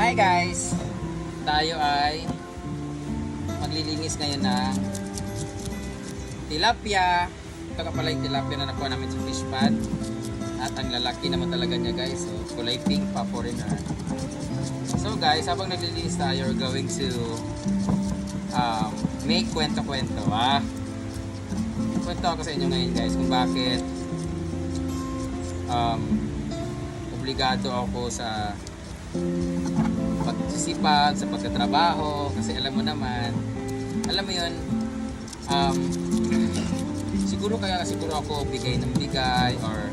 Hi guys! Tayo ay maglilinis ngayon ng tilapia. Ito ka pala yung tilapia na nakuha namin sa fish pond. At ang lalaki naman talaga niya guys. So, kulay pink pa foreigner. So guys, habang naglilinis tayo, we're going to um, make kwento-kwento. Ah, kwento ako sa inyo ngayon guys kung bakit um, obligado ako sa pagsisipag, sa pagtatrabaho, kasi alam mo naman, alam mo yun, um, siguro kaya siguro ako bigay ng bigay or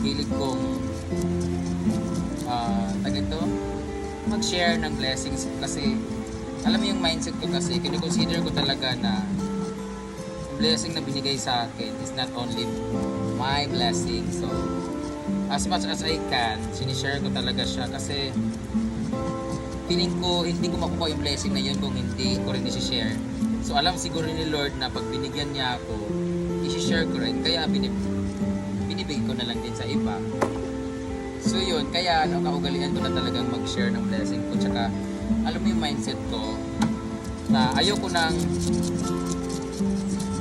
hilig kong uh, ito, mag-share ng blessings kasi alam mo yung mindset ko kasi kinoconsider ko talaga na blessing na binigay sa akin is not only my blessing so as much as I can sinishare ko talaga siya kasi feeling ko hindi ko makukuha yung blessing na yun kung hindi ko rin isi-share. So alam siguro ni Lord na pag binigyan niya ako isi-share ko rin. Kaya binib binibigay ko na lang din sa iba. So yun, kaya ano, kaugalian ko na talagang mag-share ng blessing ko. Tsaka, alam mo yung mindset ko, na ayoko nang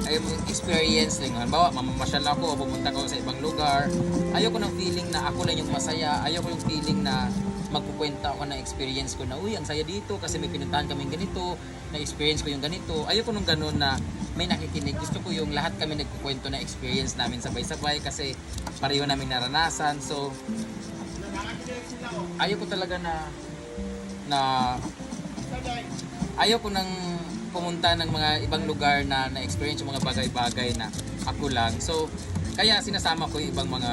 yung experience lang. Halimbawa, mamamasyal ako o pumunta ko sa ibang lugar. Ayoko ng feeling na ako lang yung masaya. Ayoko yung feeling na magkukwenta ako ng experience ko na, uy, ang saya dito kasi may pinuntahan kaming ganito, na-experience ko yung ganito. Ayoko nung ganun na may nakikinig. Gusto ko yung lahat kami nagkukwento na experience namin sabay-sabay kasi pareho namin naranasan. So, ayoko talaga na na ayoko nang pumunta ng mga ibang lugar na na-experience yung mga bagay-bagay na ako lang. So, kaya sinasama ko yung ibang mga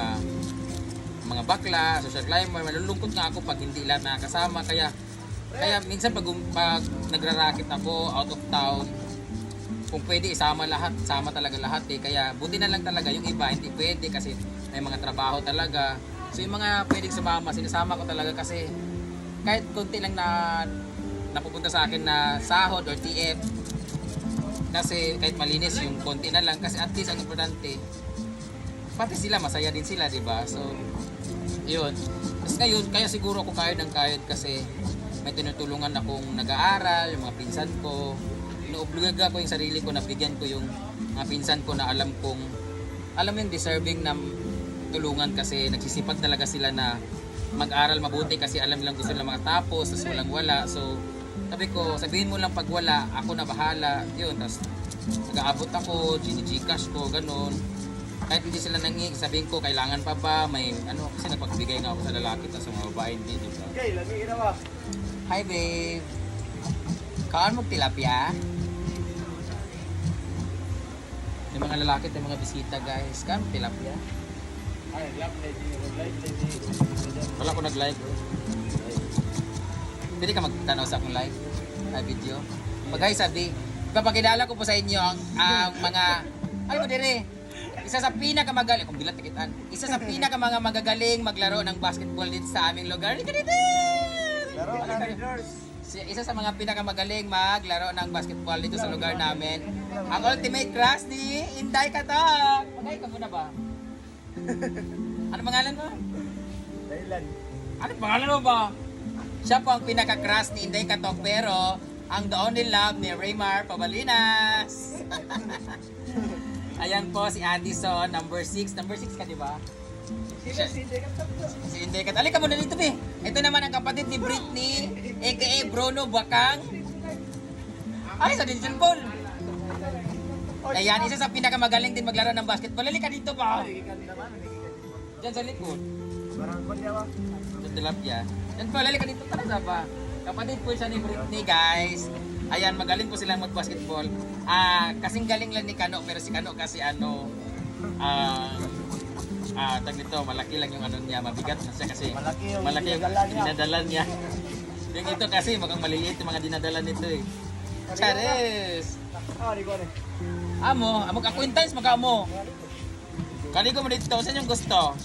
mga bakla, social climber, malulungkot nga ako pag hindi lahat nakakasama. Kaya, kaya minsan pag, um, pag nagrarakit ako out of town, kung pwede isama lahat, sama talaga lahat eh. Kaya buti na lang talaga yung iba, hindi pwede kasi may mga trabaho talaga. So yung mga pwedeng sumama, sinasama ko talaga kasi kahit konti lang na napupunta sa akin na sahod or TF kasi kahit malinis yung konti na lang. Kasi at least ang importante pati sila masaya din sila di ba? So yun. Tapos ngayon kaya siguro ako kayod ng kayod kasi may tinutulungan akong nag-aaral yung mga pinsan ko. Inuobliga ko yung sarili ko na bigyan ko yung mga pinsan ko na alam kong alam mo yung deserving na tulungan kasi nagsisipag talaga sila na mag-aral mabuti kasi alam nilang gusto nilang makatapos tapos walang wala. So sabi ko sabihin mo lang pag wala ako na bahala. Yun tapos nag-aabot ako gcash ko ganun. Kahit hindi sila nangi sabihin ko kailangan pa ba? May ano kasi nagpagbigay nga ako sa lalaki tapos sa mga babae hindi di ba? Okay, lagi irawa. hi babe. Kaan mo tilapia? Yung mga lalaki yung mga bisita guys. Kaan mo tilapia? Ay, lap lady, light lady. wala ko nag-live Pwede ka magtanaw sa akong live na video. Pag guys, sabi, papakilala ko po sa inyo ang, ang mga, ano mo dire, isa sa pinakamagaling, kung bilat tikitan, isa sa pinaka mga magagaling maglaro ng basketball dito sa aming lugar. Dito! Laro dito. Raiders. Si- Isa sa mga pinakamagaling maglaro ng basketball dito sa lugar namin. Ang ultimate crush ni Inday Katak. Pagay ka muna ba? ano pangalan mo? Thailand. Ano pangalan mo ba? Siya po ang pinaka-crush ni Inday Katok pero ang the only love ni Raymar Pabalinas. Ayan po si Addison, number 6. Number 6 ka, di ba? Si Dekat Tapos? Si Inday Katok. Alika muna dito, be. Ito naman ang kapatid ni Britney, aka Bruno Bakang. Ay, sa Digital Ball. Ayan, isa sa pinakamagaling din maglaro ng basketball. Alika dito pa. Diyan sa likod. Barang ko niya wa. Sa tilapia. Yan po, lali ka dito talaga ba? Kapatid po siya ni Britney, guys. Ayan, magaling po silang mag-basketball. Ah, kasing galing lang ni Kano, pero si Kano kasi ano, ah, ah, tag nito, malaki lang yung ano niya, mabigat na siya kasi Malaki yung malaki yung dinadala niya. dinadala niya. yung ito kasi, mukhang maliliit yung mga dinadala nito eh. Chares! Ah, di ko ano. Amo, amo acquaintance magamo. Kali ko mo dito, saan yung gusto?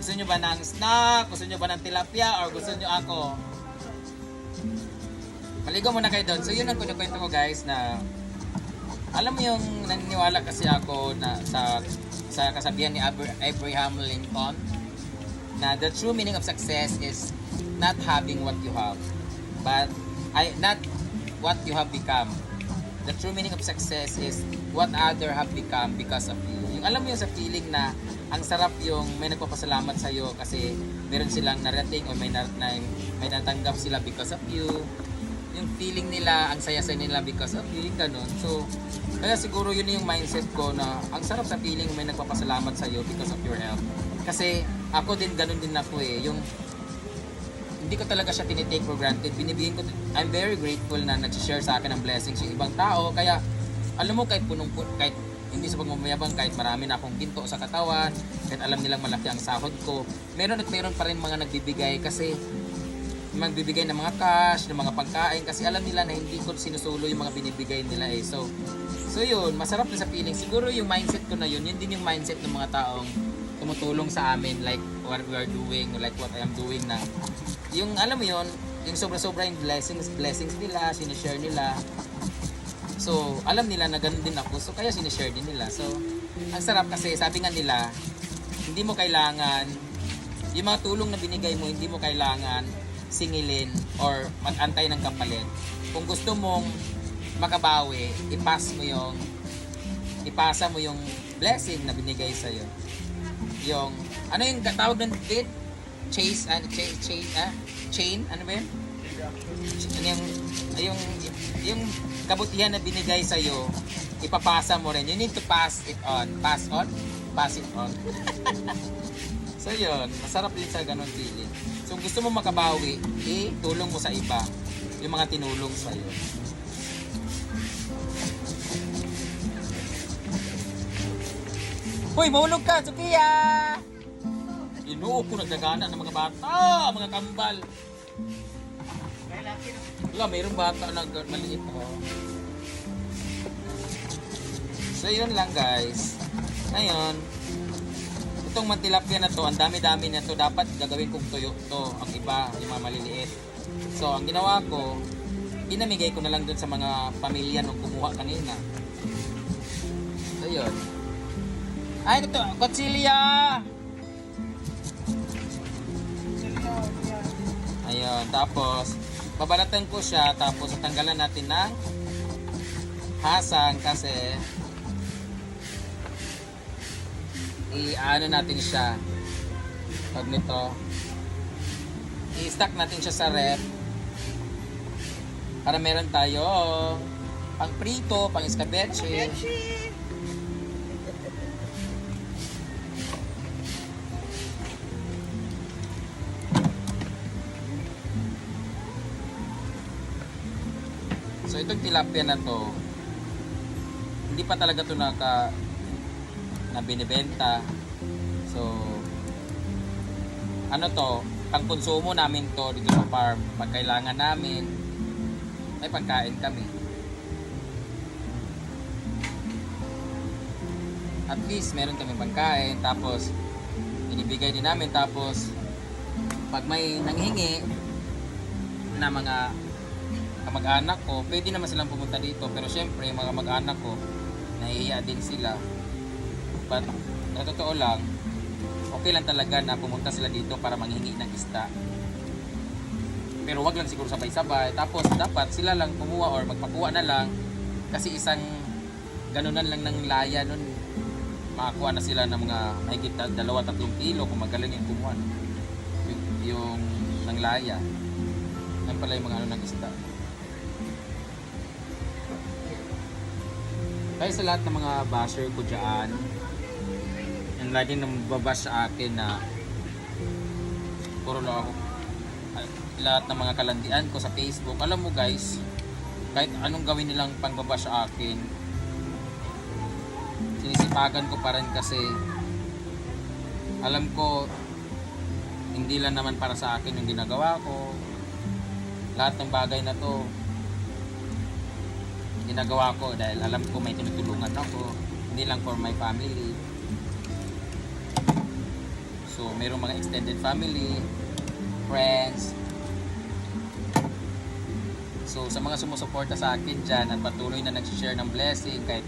Gusto nyo ba ng snack? Gusto nyo ba ng tilapia? Or gusto nyo ako? Maligo muna kayo doon. So yun ang kunikwento ko guys na alam mo yung naniniwala kasi ako na sa sa kasabihan ni Abra- Abraham Lincoln na the true meaning of success is not having what you have, but I not what you have become. The true meaning of success is what other have become because of you. Yung alam mo yung sa feeling na ang sarap yung may nagpapasalamat sa iyo kasi meron silang narating o may na, na, may natanggap sila because of you. Yung feeling nila, ang saya sa nila because of you, yung ganun. So, kaya siguro yun yung mindset ko na ang sarap sa feeling may nagpapasalamat sa iyo because of your help. Kasi ako din ganun din ako eh. Yung hindi ko talaga siya tinitake for granted. Binibigyan ko, I'm very grateful na nag-share sa akin ng blessings yung ibang tao. Kaya, alam mo, kahit punong kahit hindi sa pagmamayabang, kahit marami na akong ginto sa katawan, kahit alam nilang malaki ang sahod ko, meron at meron pa rin mga nagbibigay kasi magbibigay ng mga cash, ng mga pagkain kasi alam nila na hindi ko sinusulo yung mga binibigay nila eh. So, so yun, masarap na sa feeling. Siguro yung mindset ko na yun, yun din yung mindset ng mga taong tumutulong sa amin like what we are doing, like what I am doing na yung alam mo yun, yung sobra-sobra yung blessings, blessings nila, sinishare nila. So, alam nila na ganun din ako. So, kaya sinishare din nila. So, ang sarap kasi, sabi nga nila, hindi mo kailangan, yung mga tulong na binigay mo, hindi mo kailangan singilin or mag-antay ng kapalit. Kung gusto mong makabawi, ipas mo yung, ipasa mo yung blessing na binigay sa'yo. Yung, ano yung tawag ng bit? Chase, ano, chase, chase, ah? Chain, ano ba yun? Yung, yung, yung kabutihan na binigay sa'yo, ipapasa mo rin. You need to pass it on. Pass on? Pass it on. so yun, masarap din sa ganun feeling. So gusto mo makabawi, eh, tulong mo sa iba. Yung mga tinulong sa'yo. Hoy, mahulog ka, Sukiya! Inuo ko nagdagana ng mga bata, mga kambal. Wala, mayroong bata na maliit oh. So yun lang guys. Ngayon, itong mantilapia na to, ang dami-dami na to, dapat gagawin kong tuyo to, ang iba, yung mga maliliit. So, ang ginawa ko, pinamigay ko na lang dun sa mga pamilya nung kumuha kanina. So yun. Ay, ito, Kotsilya! Ayun, tapos babalatan ko siya tapos tanggalan natin ng hasang kasi i-ano natin siya. Pag nito i-stack natin siya sa rep para meron tayo pang prito, pang escabeche tilapia na to, hindi pa talaga to naka na binibenta. So ano to, pang konsumo namin to dito sa farm. Pag namin, may pagkain kami. At least meron kami pagkain, tapos inibigay din namin, tapos pag may nanghingi na mga kamag-anak ko, pwede naman silang pumunta dito. Pero syempre, mga kamag-anak ko, nahihiya din sila. But, sa totoo lang, okay lang talaga na pumunta sila dito para manghingi ng isda. Pero wag lang siguro sabay-sabay. Tapos, dapat sila lang kumuha or magpakuha na lang. Kasi isang ganunan lang ng laya nun, makakuha na sila ng mga mahigit na dalawa, tatlong kilo kung magaling yung kumuha. Yung, yung ng laya. Yan pala yung mga ano ng isda. Kaya sa lahat ng mga basher ko dyan, yung lagi nang babash sa akin na puro lang ako ah, lahat ng mga kalandian ko sa Facebook. Alam mo guys, kahit anong gawin nilang pangbabash sa akin, sinisipagan ko pa rin kasi alam ko hindi lang naman para sa akin yung ginagawa ko. Lahat ng bagay na to ginagawa ko dahil alam ko may tinutulungan ako. Hindi lang for my family. So mayroong mga extended family friends. So sa mga sumusuporta sa akin dyan at patuloy na nag-share ng blessing kahit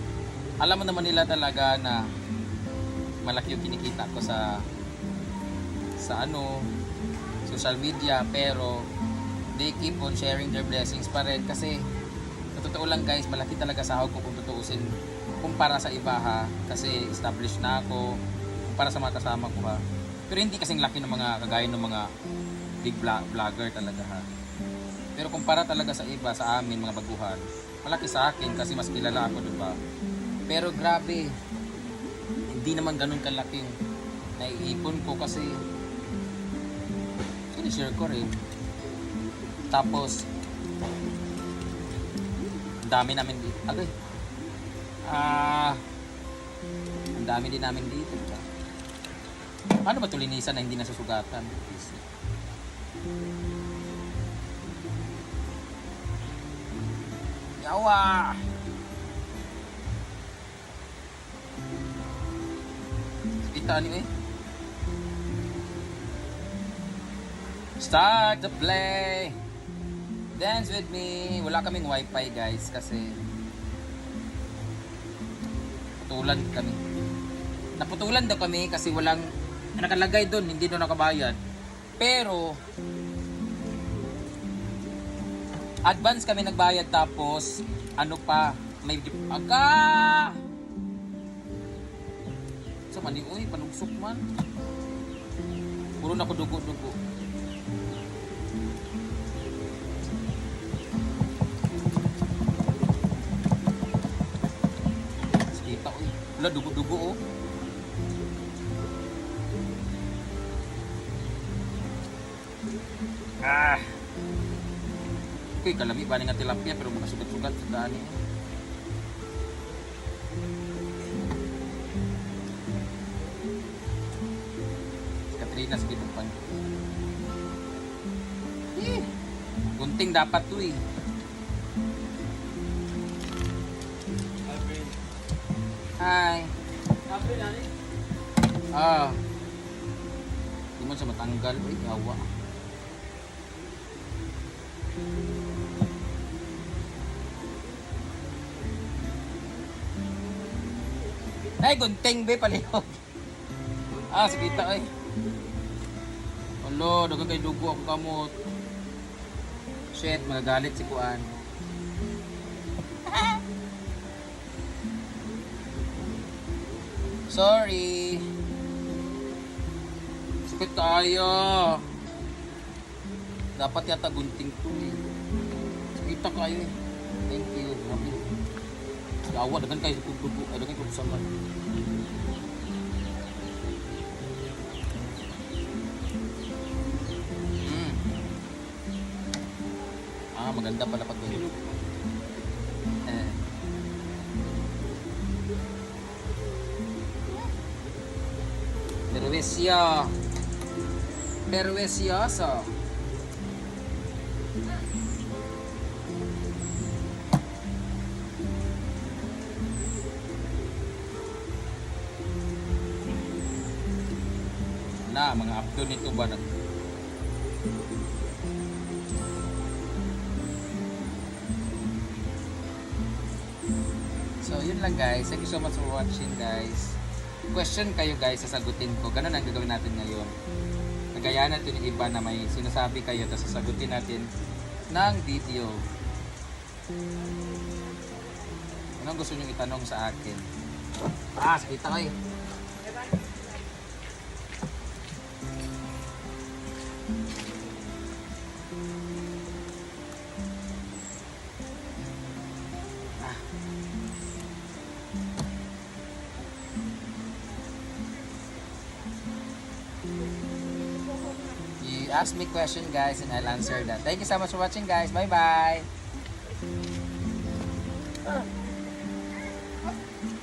alam mo naman nila talaga na malaki yung kinikita ko sa sa ano social media pero they keep on sharing their blessings pa rin kasi totoo lang guys malaki talaga sahod ko kung tutuusin kumpara sa iba ha? Kasi established na ako para sa mga kasama ko ha? Pero hindi kasing laki ng mga kagaya ng mga big vlog- vlogger talaga ha? Pero kumpara talaga sa iba sa amin mga baguhan malaki sa akin kasi mas kilala ako diba pero grabe hindi naman ganun kalaking naiipon ko kasi sinishare ko rin. Tapos dami namin dito. Agay ah ang dami din namin dito diba? paano ba ito linisan na hindi nasusugatan? Yawa! Kita ni eh. Start the play! Dance with me! Wala kaming wifi guys kasi putulan kami. Naputulan daw kami kasi walang nakalagay doon, hindi doon nakabayad. Pero advance kami nagbayad tapos ano pa may aga sa mani uy panugsok man puro na ko dugo-dugo Kita Wala dugo-dugo oh. Ah. Uy, kalami ba nga tilapia pero mga sugat-sugat sa daan niya. Katrina sa pang. Eh, gunting dapat to eh. Hi. Ah. Di mo siya matanggal. Uy, yawa. Ay, gunting be palihog. Ah, sakita ay. Alo, dagang kay dugo ang kamot. Shit, magagalit si Kuan. Sorry. Sakit tayo. Dapat yata gunting to eh. Sakita kayo eh. Thank you. Grabe. Awa, dagan kayo kubo. Ay, dagan kayo sa man. Mm. Ah, maganda pala pag ganito. Perwisya. Perwisyoso. Na, mga abdo nito ba nag So, yun lang guys. Thank you so much for watching guys. Question kayo guys, sasagutin ko. Ganun ang gagawin natin ngayon. Nagaya natin yung iba na may sinasabi kayo, tapos sasagutin natin ng video. Anong gusto nyo itanong sa akin? Ah, sakita kayo. Ah. Ask me question guys and I'll answer that. Thank you so much for watching guys. Bye bye.